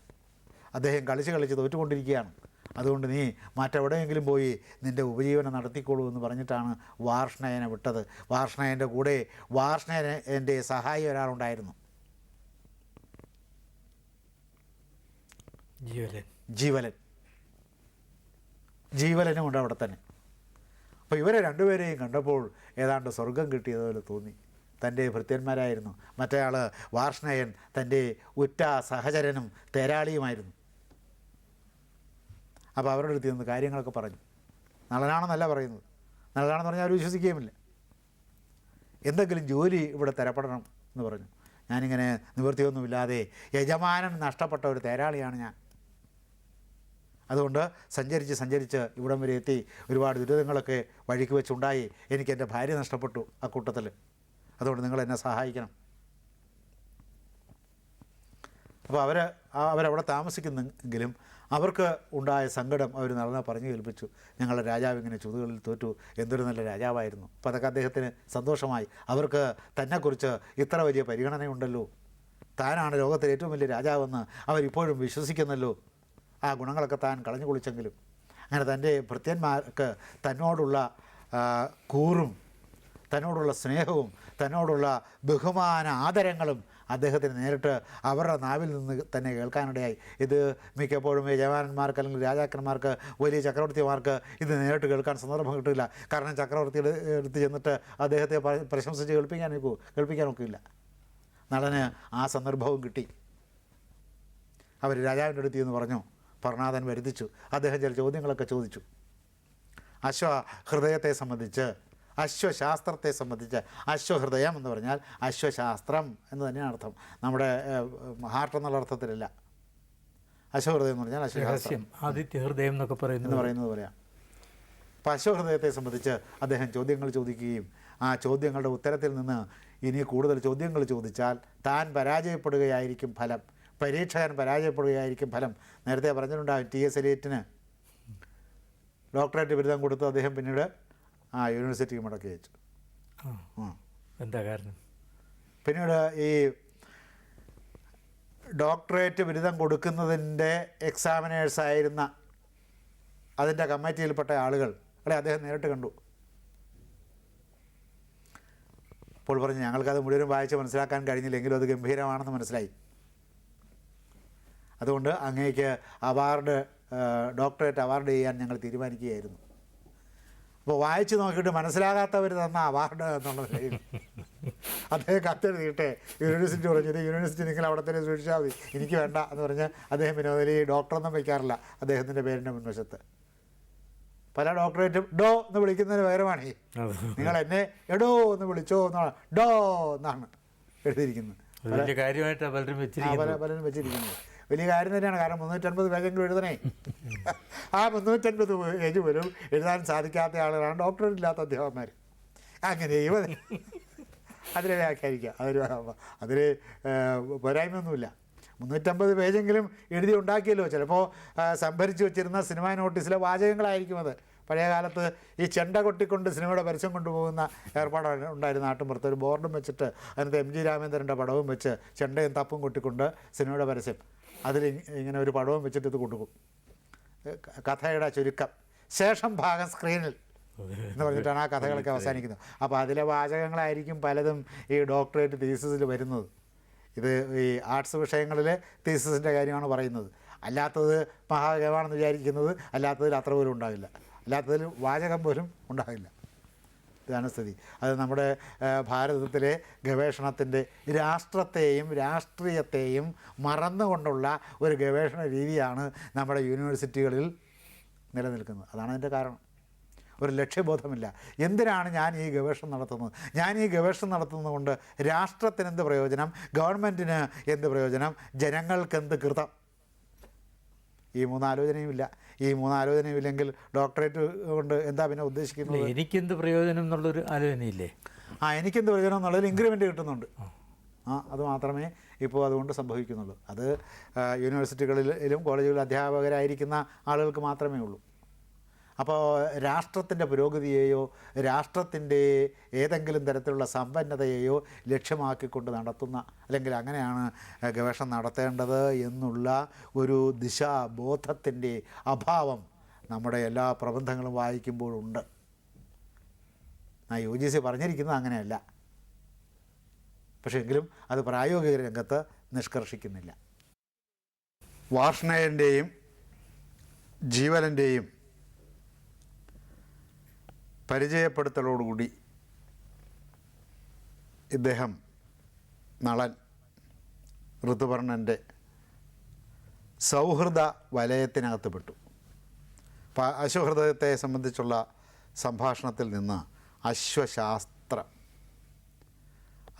അദ്ദേഹം കളിച്ച് കളിച്ച് തോറ്റുകൊണ്ടിരിക്കുകയാണ്. അതുകൊണ്ട് നീ മറ്റെവിടെയെങ്കിലും പോയി നിന്റെ ഉപജീവനം നടത്തിക്കോളൂ എന്ന് പറഞ്ഞിട്ടാണ് വാർഷ്ണയനെ വിട്ടത്. വാർഷ്ണയന്റെ കൂടെ വാർഷ്ണയന്റെ സഹായി ഒരാളുണ്ടായിരുന്നു. ജീവലൻ. ജീവലൻ. ജീവലനും ഉണ്ട് അവിടെ തന്നെ. അപ്പോൾ ഇവരെ രണ്ടുപേരെയും കണ്ടപ്പോൾ ഏതാണ്ട് സ്വർഗം കിട്ടിയതുപോലെ തോന്നി. തന്റെ ഭൃത്യന്മാരായിരുന്നു. മറ്റേയാൾ വാർഷ്ണയൻ തന്റെ ഉറ്റ സഹചരനും തേരാളിയുമായിരുന്നു. അപ്പോൾ അവരുടെ അടുത്ത് നിന്ന് കാര്യങ്ങളൊക്കെ പറഞ്ഞു. നളനാണെന്നല്ല പറയുന്നത്. നല്ലതാണെന്ന് പറഞ്ഞാൽ അവർ വിശ്വസിക്കുകയുമില്ല. എന്തെങ്കിലും ജോലി ഇവിടെ തരപ്പെടണം എന്ന് പറഞ്ഞു. ഞാനിങ്ങനെ നിവൃത്തിയൊന്നുമില്ലാതെ യജമാനൻ നഷ്ടപ്പെട്ട ഒരു തേരാളിയാണ് ഞാൻ. അതുകൊണ്ട് സഞ്ചരിച്ച് സഞ്ചരിച്ച് ഇവിടം വരെ എത്തി ഒരുപാട് ദുരിതങ്ങളൊക്കെ വഴിക്ക് വെച്ചുണ്ടായി. എനിക്ക് എന്റെ ഭാര്യ നഷ്ടപ്പെട്ടു ആ കൂട്ടത്തിൽ. അതുകൊണ്ട് നിങ്ങൾ എന്നെ സഹായിക്കണം. അപ്പോൾ അവർ അവരവിടെ താമസിക്കുന്നെങ്കിലും അവർക്ക് ഉണ്ടായ സങ്കടം അവർ നടന്ന പറഞ്ഞു കേൾപ്പിച്ചു. ഞങ്ങളുടെ രാജാവ് ഇങ്ങനെ ചുതുകളിൽ തോറ്റു. എന്തൊരു നല്ല രാജാവായിരുന്നു. അപ്പോൾ അതൊക്കെ അദ്ദേഹത്തിന് സന്തോഷമായി. അവർക്ക് തന്നെക്കുറിച്ച് ഇത്ര വലിയ പരിഗണനയുണ്ടല്ലോ. താനാണ് ലോകത്തിലെ ഏറ്റവും വലിയ രാജാവെന്ന് അവരിപ്പോഴും വിശ്വസിക്കുന്നല്ലോ. ആ ഗുണങ്ങളൊക്കെ താൻ കളഞ്ഞു കുളിച്ചെങ്കിലും അങ്ങനെ തന്റെ ഭൃത്യന്മാർക്ക് തന്നോടുള്ള കൂറും തന്നോടുള്ള സ്നേഹവും തന്നോടുള്ള ബഹുമാന ആദരങ്ങളും അദ്ദേഹത്തിന് നേരിട്ട് അവരുടെ നാവിൽ നിന്ന് തന്നെ കേൾക്കാനിടയായി. ഇത് മിക്കപ്പോഴും യജമാനന്മാർക്ക് അല്ലെങ്കിൽ രാജാക്കന്മാർക്ക് വലിയ ചക്രവർത്തിമാർക്ക് ഇത് നേരിട്ട് കേൾക്കാൻ സന്ദർഭം കിട്ടില്ല. കാരണം ചക്രവർത്തിയുടെ അടുത്ത് ചെന്നിട്ട് അദ്ദേഹത്തെ പ്രശംസിച്ച് കേൾപ്പിക്കാൻ നോക്കൂ കേൾപ്പിക്കാൻ ഒക്കില്ല. നടന് ആ സന്ദർഭവും കിട്ടി. അവർ രാജാവിന്റെ അടുത്ത് എന്ന് പറഞ്ഞു പർണാഥൻ വരുത്തിച്ചു. അദ്ദേഹം ചില ചോദ്യങ്ങളൊക്കെ ചോദിച്ചു. അശ്വ ഹൃദയത്തെ സംബന്ധിച്ച് അശ്വശാസ്ത്രത്തെ സംബന്ധിച്ച് അശ്വഹൃദയം എന്ന് പറഞ്ഞാൽ അശ്വശാസ്ത്രം എന്ന് തന്നെയാണ് അർത്ഥം. നമ്മുടെ ഹാർട്ട് എന്നുള്ള അർത്ഥത്തിലല്ല. അശ്വഹൃദയം എന്ന് പറഞ്ഞാൽ അശ്വശാസ്ത്രം രഹസ്യം ആദിത്യ ഹൃദയം എന്നൊക്കെ എന്ന് പറയുന്നത് പറയുന്നത് പോലെയാണ് അപ്പോൾ അശ്വഹൃദയത്തെ സംബന്ധിച്ച് അദ്ദേഹം ചോദ്യങ്ങൾ ചോദിക്കുകയും ആ ചോദ്യങ്ങളുടെ ഉത്തരത്തിൽ നിന്ന് ഇനി കൂടുതൽ ചോദ്യങ്ങൾ ചോദിച്ചാൽ താൻ പരാജയപ്പെടുകയായിരിക്കും ഫലം. പരീക്ഷകൻ പരാജയപ്പെടുകയായിരിക്കും ഫലം. നേരത്തെ പറഞ്ഞിട്ടുണ്ടാകും ടി എസ് എലിയറ്റിന്. ഡോക്ടറേറ്റ് ബിരുദം കൊടുത്ത് അദ്ദേഹം പിന്നീട് ആ യൂണിവേഴ്സിറ്റിക്ക് മടക്കി അയച്ചു ആ. എന്താ കാരണം? പിന്നീട് ഈ ഡോക്ടറേറ്റ് ബിരുദം കൊടുക്കുന്നതിന്റെ എക്സാമിനേഴ്സായിരുന്ന അതിന്റെ കമ്മിറ്റിയിൽപ്പെട്ട ആളുകൾ അല്ലെ അദ്ദേഹം നേരിട്ട് കണ്ടു. അപ്പോൾ പറഞ്ഞു ഞങ്ങൾക്കത് മുഴുവനും വായിച്ച് മനസ്സിലാക്കാൻ കഴിഞ്ഞില്ലെങ്കിലും അത് ഗംഭീരമാണെന്ന് മനസ്സിലായി. അതുകൊണ്ട് അങ്ങേക്ക് അവാർഡ് ഡോക്ടറേറ്റ് അവാർഡ് ചെയ്യാൻ ഞങ്ങൾ തീരുമാനിക്കുകയായിരുന്നു. അപ്പോൾ വായിച്ച് നോക്കിയിട്ട് മനസ്സിലാകാത്തവർ തന്ന അവാർഡ് എന്നുള്ളത് നിലയിൽ. അദ്ദേഹം കത്തെഴുതിയിട്ട് യൂണിവേഴ്സിറ്റി പറഞ്ഞു യൂണിവേഴ്സിറ്റി നിങ്ങൾ അവിടെ തന്നെ സൂക്ഷിച്ചാൽ മതി എനിക്ക് വേണ്ട എന്ന് പറഞ്ഞ് അദ്ദേഹം വിനോദലി ഡോക്ടറൊന്നും വയ്ക്കാറില്ല അദ്ദേഹത്തിന്റെ പേരിന്റെ മുൻവശത്ത്. പല ഡോക്ടറേറ്റും ഡോ എന്ന് വിളിക്കുന്നതിന് പകരമാണ് നിങ്ങൾ എന്നെ എടോ എന്ന് വിളിച്ചോ എന്നാണ് ഡോ എന്നാണ് എഴുതിയിരിക്കുന്നത്. പലരും വെച്ചിരിക്കുന്നത്. വലിയ കാര്യം തന്നെയാണ്. കാരണം മുന്നൂറ്റൻപത് പേജെങ്കിലും എഴുതണേ. ആ മുന്നൂറ്റൻപത് പേജ് വരും എഴുതാൻ സാധിക്കാത്ത ആളുകളാണ് ഡോക്ടറേറ്റ് ഇല്ലാത്ത അധ്യാപകന്മാർ അങ്ങനെയും അതെ. അതിനെ വ്യാഖ്യാനിക്കുക അതൊരു അതിൽ പോരായ്മയൊന്നുമില്ല. മുന്നൂറ്റമ്പത് പേജെങ്കിലും എഴുതി ഉണ്ടാക്കിയല്ലോ. ചിലപ്പോൾ സംഭരിച്ച് വെച്ചിരുന്ന സിനിമാ നോട്ടീസിലെ വാചകങ്ങളായിരിക്കും അത്. പഴയ കാലത്ത് ഈ ചെണ്ട കൊട്ടിക്കൊണ്ട് സിനിമയുടെ പരസ്യം കൊണ്ടുപോകുന്ന ഏർപ്പാടാണ് ഉണ്ടായിരുന്ന നാട്ടുമ്പുറത്ത് ഒരു ബോർഡും വെച്ചിട്ട് അതിനകത്ത് എം ജി രാമേന്ദ്രന്റെ പടവും വെച്ച് ചെണ്ടയും തപ്പും കൊട്ടിക്കൊണ്ട് സിനിമയുടെ പരസ്യം. അതിൽ ഇങ്ങനെ ഒരു പടവും വെച്ചിട്ട് ഇത് കൊണ്ടുപോകും. കഥയുടെ ചുരുക്കം. ശേഷം ഭാഗം സ്ക്രീനിൽ എന്ന് പറഞ്ഞിട്ടാണ് ആ കഥകളൊക്കെ അവസാനിക്കുന്നത്. അപ്പോൾ അതിലെ വാചകങ്ങളായിരിക്കും പലതും ഈ ഡോക്ടറേറ്റ് തീസിസിൽ വരുന്നത്. ഇത് ഈ ആർട്സ് വിഷയങ്ങളിൽ തീസിസിന്റെ കാര്യമാണ് പറയുന്നത്. അല്ലാത്തത് മഹാഗമാണെന്ന് വിചാരിക്കുന്നത് അല്ലാത്തതിൽ അത്ര പോലും ഉണ്ടാവില്ല അല്ലാത്തതിൽ വാചകം പോലും ഉണ്ടാകില്ല. ഇതാണ് സ്ഥിതി. അത് നമ്മുടെ ഭാരതത്തിലെ ഗവേഷണത്തിന്റെ രാഷ്ട്രത്തെയും രാഷ്ട്രീയത്തെയും മറന്നുകൊണ്ടുള്ള ഒരു ഗവേഷണ രീതിയാണ് നമ്മുടെ യൂണിവേഴ്സിറ്റികളിൽ നിലനിൽക്കുന്നത്. അതാണ് അതിന്റെ കാരണം. ഒരു ലക്ഷ്യബോധമില്ല. എന്തിനാണ് ഞാൻ ഈ ഗവേഷണം നടത്തുന്നത്? ഞാൻ ഈ ഗവേഷണം നടത്തുന്നത് കൊണ്ട് രാഷ്ട്രത്തിന് എന്ത് പ്രയോജനം? ഗവൺമെന്റിന് എന്ത് പ്രയോജനം? ജനങ്ങൾക്ക് എന്ത് കൃതം? ഈ മൂന്നാലോചനയും ഇല്ല ഈ മൂന്നാലോചനയും ഇല്ലെങ്കിൽ ഡോക്ടറേറ്റ് കൊണ്ട് എന്താ പിന്നെ ഉദ്ദേശിക്കുന്നത്? എനിക്കെന്ത് പ്രയോജനം എന്നുള്ളൊരു ആലോചനയില്ലേ? ആ എനിക്കെന്ത് പ്രയോജനം എന്നുള്ളതിൽ ഇൻക്രിമെന്റ് കിട്ടുന്നുണ്ട്. ആ അത് മാത്രമേ ഇപ്പോൾ അതുകൊണ്ട് സംഭവിക്കുന്നുള്ളൂ. അത് യൂണിവേഴ്സിറ്റികളിലും കോളേജുകളിലും അധ്യാപകരായിരിക്കുന്ന ആളുകൾക്ക് മാത്രമേ ഉള്ളൂ. അപ്പോൾ രാഷ്ട്രത്തിന്റെ പുരോഗതിയെയോ രാഷ്ട്രത്തിന്റെ ഏതെങ്കിലും തരത്തിലുള്ള സമ്പന്നതയെയോ ലക്ഷ്യമാക്കിക്കൊണ്ട് നടത്തുന്ന അല്ലെങ്കിൽ അങ്ങനെയാണ് ഗവേഷണം നടത്തേണ്ടത് എന്നുള്ള ഒരു ദിശാബോധത്തിന്റെ അഭാവം നമ്മുടെ എല്ലാ പ്രബന്ധങ്ങളും വായിക്കുമ്പോഴുണ്ട്. ആ യു ജി സി പറഞ്ഞിരിക്കുന്നത് അങ്ങനെയല്ല. പക്ഷേ എങ്കിലും അത് പ്രായോഗിക രംഗത്ത് നിഷ്കർഷിക്കുന്നില്ല. വാർഷ്ണയന്റെയും ജീവലന്റെയും പരിചയപ്പെടുത്തലോടുകൂടി ഇദ്ദേഹം നളൻ ഋതുവർണന്റെ സൗഹൃദ വലയത്തിനകത്ത് പെട്ടു. അപ്പോൾ അശ്വഹൃദയത്തെ സംബന്ധിച്ചുള്ള സംഭാഷണത്തിൽ നിന്ന് അശ്വശാസ്ത്രം.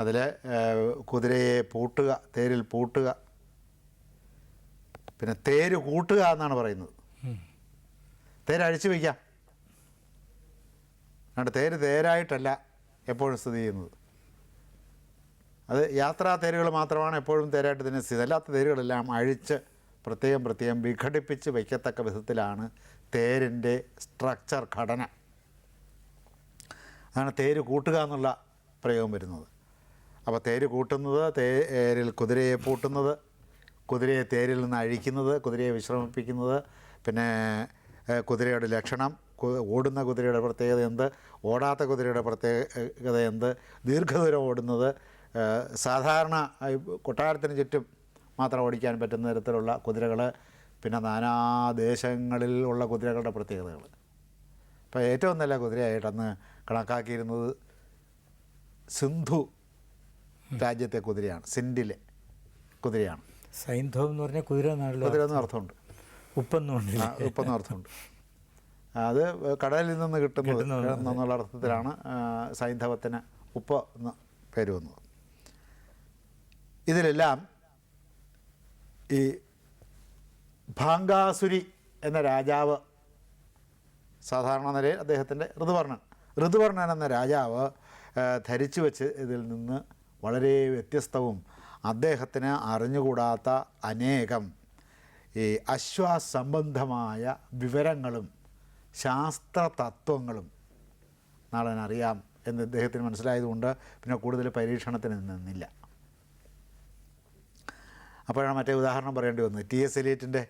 അതിൽ കുതിരയെ പൂട്ടുക തേരിൽ പൂട്ടുക പിന്നെ തേര് കൂട്ടുക എന്നാണ് പറയുന്നത്. തേര് അഴിച്ചു വയ്ക്കാം. അതുകൊണ്ട് തേര് തേരായിട്ടല്ല എപ്പോഴും സ്ഥിതി ചെയ്യുന്നത്. അത് യാത്രാ തേരുകൾ മാത്രമാണ് എപ്പോഴും തേരായിട്ട് തന്നെ സ്ഥിതി അല്ലാത്ത തേരുകളെല്ലാം അഴിച്ച് പ്രത്യേകം പ്രത്യേകം വിഘടിപ്പിച്ച് വയ്ക്കത്തക്ക വിധത്തിലാണ് തേരിന്റെ സ്ട്രക്ചർ ഘടന. അതാണ് തേര് കൂട്ടുക എന്നുള്ള പ്രയോഗം വരുന്നത്. അപ്പോൾ തേര് കൂട്ടുന്നത് തേരിൽ കുതിരയെ പൂട്ടുന്നത് കുതിരയെ തേരിൽ നിന്ന് അഴിക്കുന്നത് കുതിരയെ വിശ്രമിപ്പിക്കുന്നത് പിന്നെ കുതിരയുടെ ലക്ഷണം ഓടുന്ന കുതിരയുടെ പ്രത്യേകത എന്ത്? ഓടാത്ത കുതിരയുടെ പ്രത്യേകത എന്ത്? ദീർഘദൂരം ഓടുന്നത് സാധാരണ കൊട്ടാരത്തിന് ചുറ്റും മാത്രം ഓടിക്കാൻ പറ്റുന്ന തരത്തിലുള്ള കുതിരകൾ പിന്നെ നാനാ ദേശങ്ങളിൽ ഉള്ള കുതിരകളുടെ പ്രത്യേകതകൾ ഇപ്പോൾ ഏറ്റവും നല്ല കുതിരയായിട്ടന്ന് കണക്കാക്കിയിരുന്നത് സിന്ധു രാജ്യത്തെ കുതിരയാണ് സിൻഡിലെ കുതിരയാണ്. സൈന്ധവം എന്ന് പറഞ്ഞാൽ കുതിര കുതിര എന്ന് അർത്ഥമുണ്ട്. ഉപ്പെന്നുണ്ട് ഉപ്പെന്ന് അർത്ഥമുണ്ട്. അത് കടലിൽ നിന്ന് കിട്ടുന്നത്. എന്നുള്ള അർത്ഥത്തിലാണ് സൈന്ധവത്തിന് ഉപ്പ് എന്ന് പേര് വന്നത് ഇതിലെല്ലാം ഈ ഭാങ്കാസുരി എന്ന രാജാവ് സാധാരണ നിലയിൽ അദ്ദേഹത്തിന്റെ ഋതുവർണൻ ഋതുവർണൻ എന്ന രാജാവ് ധരിച്ചു വെച്ച് ഇതിൽ നിന്ന് വളരെ വ്യത്യസ്തവും അദ്ദേഹത്തിന് അറിഞ്ഞുകൂടാത്ത അനേകം ഈ അശ്വാസംബന്ധമായ വിവരങ്ങളും ശാസ്ത്ര തത്വങ്ങളും നാളെ അറിയാം എന്ന് ഇദ്ദേഹത്തിന് മനസ്സിലായതുകൊണ്ട് പിന്നെ കൂടുതൽ പരീക്ഷണത്തിന് നിന്നില്ല. അപ്പോഴാണ് മറ്റേ ഉദാഹരണം പറയേണ്ടി വന്നത്. ടി എസ് എലിയറ്റിന്റെ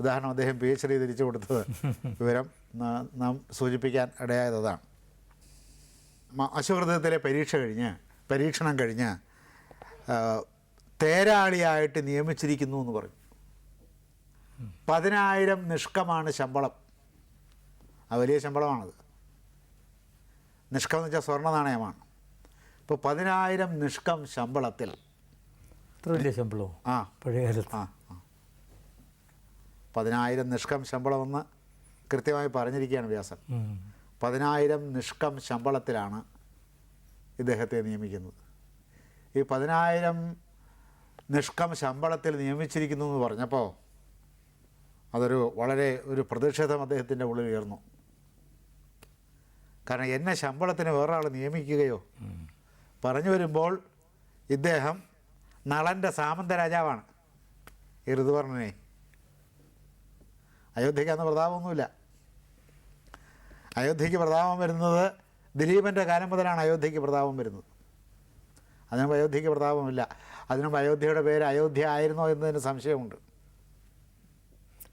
ഉദാഹരണം അദ്ദേഹം പി എച്ച് ഡി തിരിച്ചു കൊടുത്തത്. വിവരം നാം സൂചിപ്പിക്കാൻ ഇടയായതാണ് അശ്വഹൃദയത്തിലെ പരീക്ഷ കഴിഞ്ഞ് പരീക്ഷണം കഴിഞ്ഞ് തേരാളിയായിട്ട് നിയമിച്ചിരിക്കുന്നു എന്ന് പറഞ്ഞു. പതിനായിരം നിഷ്കമാണ് ശമ്പളം. ആ വലിയ ശമ്പളമാണത്. നിഷ്കം എന്ന് വെച്ചാൽ സ്വർണ നാണയമാണ്. ഇപ്പോൾ പതിനായിരം നിഷ്കം ശമ്പളത്തിൽ വലിയ ശമ്പളവും ആ. പഴയ ആ. പതിനായിരം നിഷ്കം ശമ്പളമെന്ന് കൃത്യമായി പറഞ്ഞിരിക്കുകയാണ് വ്യാസൻ. പതിനായിരം നിഷ്കം ശമ്പളത്തിലാണ് ഇദ്ദേഹത്തെ നിയമിക്കുന്നത്. ഈ പതിനായിരം നിഷ്കം ശമ്പളത്തിൽ നിയമിച്ചിരിക്കുന്നു എന്ന് പറഞ്ഞപ്പോൾ അതൊരു വളരെ ഒരു പ്രതിഷേധം അദ്ദേഹത്തിന്റെ ഉള്ളിൽ ഉയർന്നു. കാരണം എന്നെ ശമ്പളത്തിന് വേറൊരാൾ നിയമിക്കുകയോ പറഞ്ഞു വരുമ്പോൾ ഇദ്ദേഹം നളന്റെ സാമന്ത രാജാവാണ്. ഈ ഋതുവർണനെ. അയോധ്യയ്ക്ക് അന്ന് പ്രതാപമൊന്നുമില്ല. അയോധ്യയ്ക്ക് പ്രതാപം വരുന്നത് ദിലീപന്റെ കാലം മുതലാണ് അയോധ്യയ്ക്ക് പ്രതാപം വരുന്നത്. അതിനുമ്പ് അയോധ്യയ്ക്ക് പ്രതാപമില്ല. അതിനുമ്പ് അയോധ്യയുടെ പേര് അയോധ്യ ആയിരുന്നോ എന്നതിന് സംശയമുണ്ട്.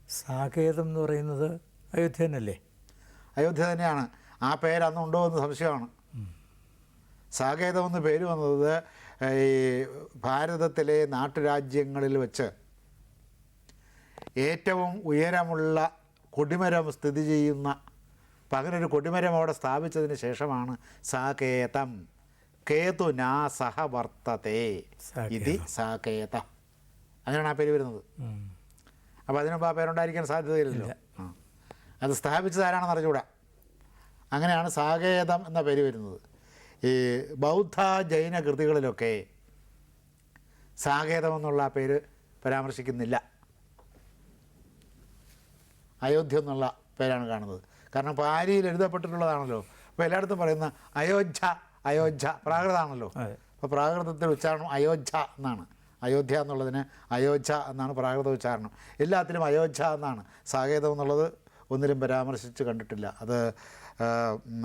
സാകേതം എന്ന് പറയുന്നത് അയോധ്യ തന്നെയല്ലേ അയോധ്യ തന്നെയാണ്. ആ പേര് അന്നുണ്ടോ എന്ന് സംശയമാണ്. സാകേതം എന്ന് പേര് വന്നത് ഈ ഭാരതത്തിലെ നാട്ടുരാജ്യങ്ങളിൽ വെച്ച്. ഏറ്റവും ഉയരമുള്ള കൊടിമരം സ്ഥിതി ചെയ്യുന്ന പകരൊരു കൊടിമരം അവിടെ സ്ഥാപിച്ചതിന് ശേഷമാണ് സാകേതം. കേതു നാ സഹ വർത്തത്തെ ഇത് സാകേത. അങ്ങനെയാണ് ആ പേര് വരുന്നത്. അപ്പോൾ അതിനുമ്പ് ആ പേരുണ്ടായിരിക്കാൻ സാധ്യതയില്ലല്ലോ. അത് സ്ഥാപിച്ചത് ആരാണെന്ന് അറിഞ്ഞുകൂടാ? അങ്ങനെയാണ് സാകേതം എന്ന പേര് വരുന്നത്. ഈ ബൗദ്ധ ജൈന കൃതികളിലൊക്കെ സാകേതം എന്നുള്ള പേര് പരാമർശിക്കുന്നില്ല. അയോധ്യ എന്നുള്ള പേരാണ് കാണുന്നത്. കാരണം പാരിയിൽ എഴുതപ്പെട്ടിട്ടുള്ളതാണല്ലോ. അപ്പോൾ എല്ലായിടത്തും പറയുന്ന അയോധ്യ അയോധ്യ പ്രാകൃതമാണല്ലോ. അപ്പോൾ പ്രാകൃതത്തിൽ ഉച്ചാരണം അയോധ്യ എന്നാണ്. അയോധ്യ എന്നുള്ളതിന് അയോധ്യ എന്നാണ് പ്രാകൃത ഉച്ചാരണം. എല്ലാത്തിലും അയോധ്യ എന്നാണ്. സാകേതം എന്നുള്ളത് ഒന്നിലും പരാമർശിച്ച് കണ്ടിട്ടില്ല. അത്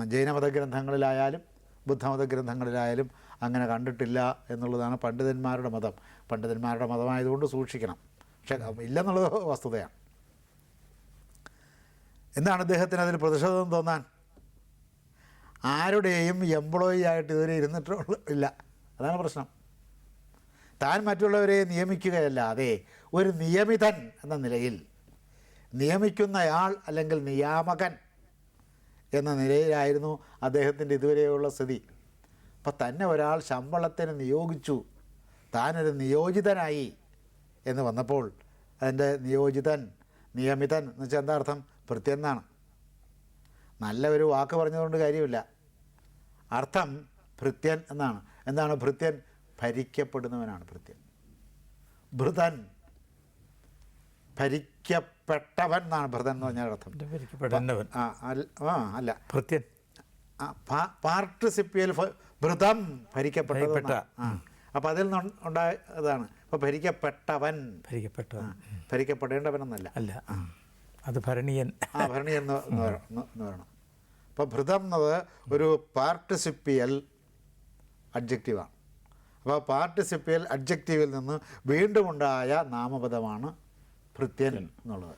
ജൈനമത ഗ്രന്ഥങ്ങളിലായാലും ബുദ്ധമത ഗ്രന്ഥങ്ങളിലായാലും അങ്ങനെ കണ്ടിട്ടില്ല എന്നുള്ളതാണ് പണ്ഡിതന്മാരുടെ മതം. പണ്ഡിതന്മാരുടെ മതമായതുകൊണ്ട് സൂക്ഷിക്കണം. പക്ഷേ ഇല്ലെന്നുള്ളത് വസ്തുതയാണ്. എന്താണ് അദ്ദേഹത്തിന് അതിൽ പ്രതിഷേധം തോന്നാൻ? ആരുടെയും എംപ്ലോയി ആയിട്ട് ഇതുവരെ ഇരുന്നിട്ടുള്ള ഇല്ല. അതാണ് പ്രശ്നം. താൻ മറ്റുള്ളവരെ നിയമിക്കുകയല്ലാതെ ഒരു നിയമിതൻ എന്ന നിലയിൽ നിയമിക്കുന്നയാൾ അല്ലെങ്കിൽ നിയാമകൻ എന്ന നിലയിലായിരുന്നു അദ്ദേഹത്തിന്റെ ഇതുവരെയുള്ള സ്ഥിതി. അപ്പം തന്നെ ഒരാൾ ശമ്പളത്തിന് നിയോഗിച്ചു. താനൊരു നിയോജിതനായി എന്ന് വന്നപ്പോൾ അതിന്റെ നിയോജിതൻ നിയമിതൻ എന്ന് വെച്ചാൽ എന്താ അർത്ഥം? ഭൃത്യന്നാണ് നല്ല ഒരു വാക്ക് പറഞ്ഞതുകൊണ്ട് കാര്യമില്ല. അർത്ഥം ഭൃത്യൻ എന്നാണ്. എന്താണ് ഭൃത്യൻ ഭരിക്കപ്പെടുന്നവനാണ് ഭൃത്യൻ ഭൃതൻ ഭരിക്കപ്പെട്ടവൻ എന്നാണ് ഭൃതൻ എന്ന് പറഞ്ഞാൽ അർത്ഥം. ആ അല്ല. പ്രത്യൻ ഭൃത്യൻ പാർട്ടിസിപ്പിയൽ ഭൃതം ഭരിക്കപ്പെട്ട. അപ്പം അതിൽ നിന്ന് ഉണ്ടായതാണ്. അപ്പോൾ ഭരിക്കപ്പെട്ടവൻ. ഭരിക്കപ്പെട്ട ഭരിക്കപ്പെടേണ്ടവൻ എന്നല്ല അല്ല. അത് ഭരണീയൻ. ആ ഭരണി എന്ന് എന്ന് പറ- എന്ന് എന്ന് പറയണം. അപ്പോൾ ഭൃതം എന്നത് ഒരു പാർട്ടിസിപ്പിയൽ അഡ്ജക്റ്റീവാണ്. അപ്പോൾ പാർട്ടിസിപ്പിയൽ അഡ്ജക്റ്റീവിൽ നിന്ന് വീണ്ടും ഉണ്ടായ നാമപദമാണ് ഭൃത്യൻ എന്നുള്ളത്.